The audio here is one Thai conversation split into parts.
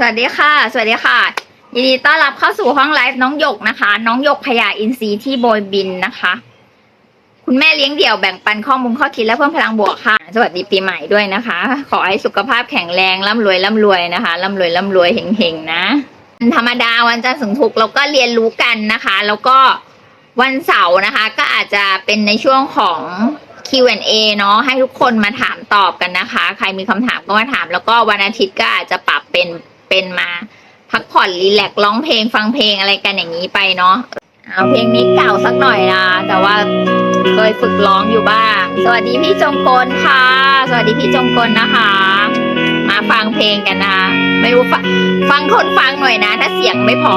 สวัสดีค่ะ สวัสดีค่ะยินดีต้อนรับเข้าสู่ห้องไลฟ์น้องหยกนะคะ น้องหยกพยาอินทรีย์ที่โบยบินนะคะ คุณแม่เลี้ยงเดี่ยวแบ่งปันข้อมูลข้อคิดและเพิ่มพลังบวกค่ะ สวัสดีปีใหม่ด้วยนะคะ ขอให้สุขภาพแข็งแรงร่ำรวยร่ำรวยนะคะร่ำรวยร่ำรวยเฮงๆนะวันธรรมดาวันจันทร์ถึงศุกร์เราก็เรียนรู้กันนะคะ แล้วก็วันเสาร์นะคะ ก็อาจจะเป็นในช่วงของ Q&A เนาะให้ทุกคนมาถามตอบกันนะคะ ใครมีคำถามก็มาถาม แล้วก็วันอาทิตย์ก็อาจจะปรับเป็น เป็นมาพักผ่อนรีแลกซ์ร้องเพลงฟังเพลงอะไรกันอย่างนี้ไปเนาะเอาเพลงนี้เก่าสักหน่อยนะแต่ว่าเคยฝึกร้องอยู่บ้าง สวัสดีพี่จงกลค่ะ สวัสดีพี่จงกลนะคะ มาฟังเพลงกันนะคะไม่รู้ฟังฟังทนฟังหน่อยนะ ถ้าเสียงไม่เพอ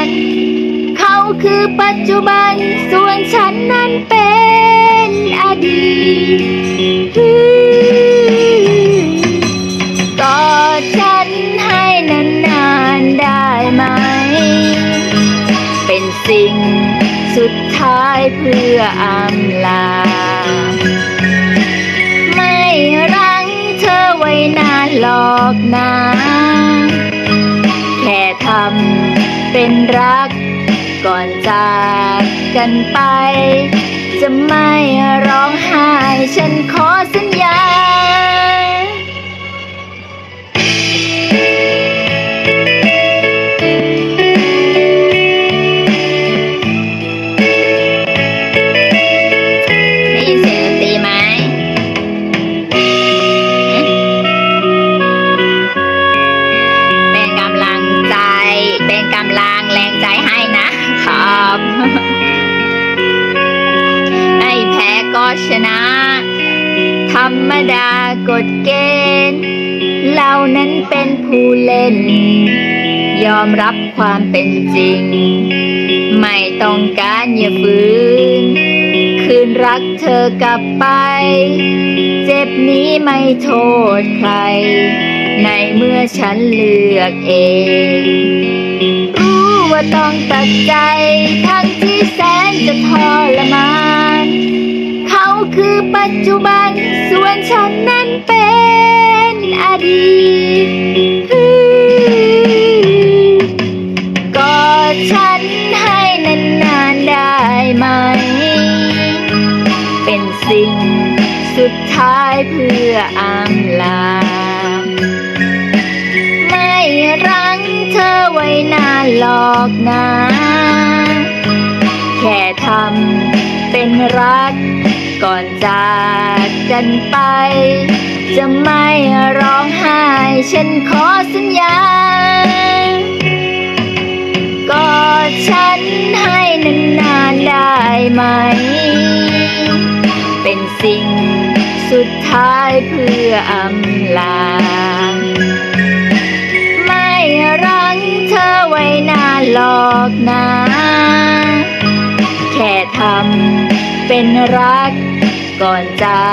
น คือปัจจุบัน ส่วนฉันนั้นเป็นอดีตกอดฉันให้นานๆได้ไหม เป็นสิ่งสุดท้ายเพื่ออำลา ไม่รั้งเธอไว้นานหรอกนะแค่ทำเป็นรัก ก่อนจากกันไป จะไม่ร้องไห้ ฉันขอสัญญาได้ยินเสียงดนตรีไหมเป็นกำลังใจเป็นกำลังแรงใจให้ ไม่แพ้ก็ชนะ ธรรมดากฎเกณฑ์ เรานั้นเป็นผู้เล่น ยอมรับความเป็นจริง ไม่ต้องการอย่าฝืน คืนรักเธอกลับไป เจ็บนี้ไม่โทษใคร ในเมื่อฉันเลือกเอง ต้องตัดใจ ทั้งที่แสนจะทรมาน เขาคือปัจจุบัน ส่วนฉันนั้นเป็นอดีตกอดฉันให้นานๆได้ไหม เป็นสิ่งสุดท้ายเพื่ออำลา ไม่รั้งเธอ ไว้นานหรอกนะ แค่ทำเป็นรัก ก่อนจากกันไป จะไม่ร้องไห้ ฉันขอสัญญากอดฉันให้นานๆได้ไหม เป็นสิ่งสุดท้ายเพื่ออำลา อกนะ แค่ทำเป็นรัก ก่อนจา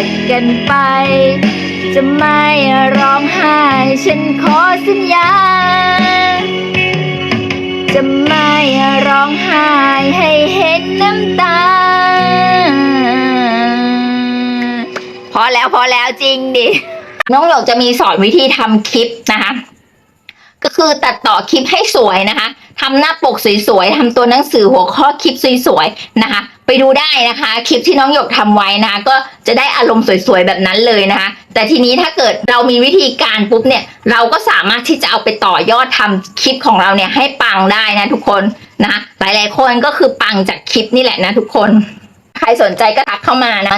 กกันไป จะไม่ร้องไห้ ฉันขอสัญญา จะไม่ร้องไห้ให้เห็นน้ำตา พอแล้วพอแล้วจริงดิ น้องหยกจะมีสอนวิธีทำคลิปนะคะ ก็คือตัดต่อคลิปให้สวยนะคะทำหน้าปกสวยๆทำตัวหนังสือหัวข้อคลิปสวยๆนะคะ ไปดูได้นะคะ คลิปที่น้องหยกทำไว้นะคะก็จะได้อารมณ์สวยๆแบบนั้นเลยนะคะ แต่ทีนี้ถ้าเกิดเรามีวิธีการปุ๊บเนี่ย เราก็สามารถที่จะเอาไปต่อยอดทำคลิปของเราเนี่ยให้ปังได้นะทุกคนนะะหลายๆคนก็คือปังจากคลิปนี่แหละนะทุกคน ใครสนใจก็ทักเข้ามานะ